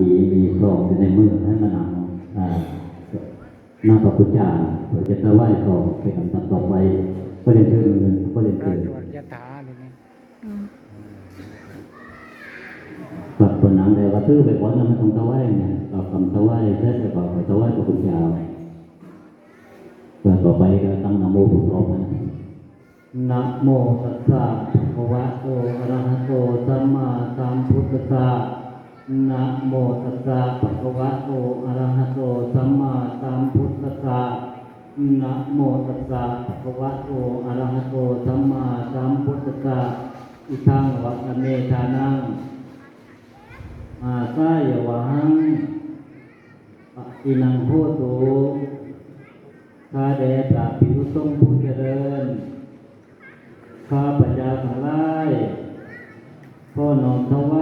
ดีมีซองอยู่ในมือให้มานำอ่านั่งกับพุทธาเพื่อจะถวายซองไปกำตัดต่อไปก็เรียนเชิญเงินก็เรียนเชิญตรวจยถาเลยนี่กับคนนั้นเลยว่าซื้อไปก่อนนะมันของถวายเนี่ยก็คำถวายเสร็จแล้วก็ไปถวายกับพุทธาเพื่อต่อไปก็ตั้งนโมพุทโธนะนะโมตัสสะภะคะวะโตอะระหะโตสัมมาสัมพุทธัสสะ นะโมตัสสะภะคะวะโตอะระหะโตสัมมาสัมพุทธัสสะนะโมตัสสะภะคะวะโตอะระหะโตสัมมาสัมพุทธัสสะอิทังวะคะเมทานังอาสายวะหังปะอินังโหตุข้าแด่พระภิกษุสงฆ์ผู้เจริญ ข้าพเจ้าทั้งหลายขอน้อมถวา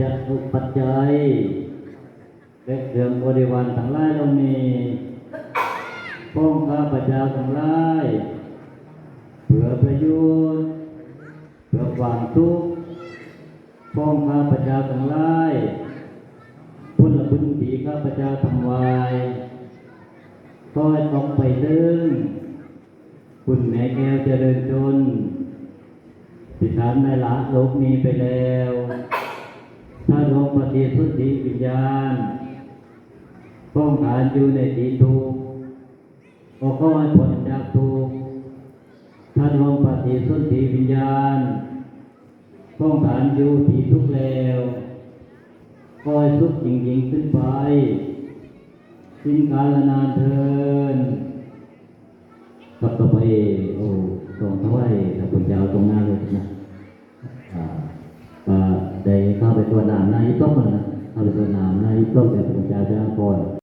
จักทุกปัจจัยและเครื่องบริวารทั้งหลายเหล่านี้พ้องข้าพเจ้าทั้งหลายเพื่อประโยชน์เพื่อความทุกข์พ้องข้าพเจ้าทั้งหลายพุทธบุญที่ข้าพเจ้าทำไว้ก็ให้ต้องไปถึงคุณแม่แก้วเจริญชนสิฐานในละโลกนี้ไปแล้ว ปฏิสุทธิวิญญาณป้องกันอยู่ในที่ทุกข์ก็ขอให้พ้นจากทุกข์ถ้าดวงปฏิสุทธิวิญญาณป้องกันอยู่ที่ทุกข์แล้วก็ให้ทุกข์ยิ่งยิ่งขึ้นไปสิ้นกาลนานเทินกับต่อไปโอ้ทรงถวายพระพุทธเจ้าตรงหน้าเลยนะ ต้องนต้มนะเข้าไปตัวน้ำในต้มแต่พระเจ้าจะก่อน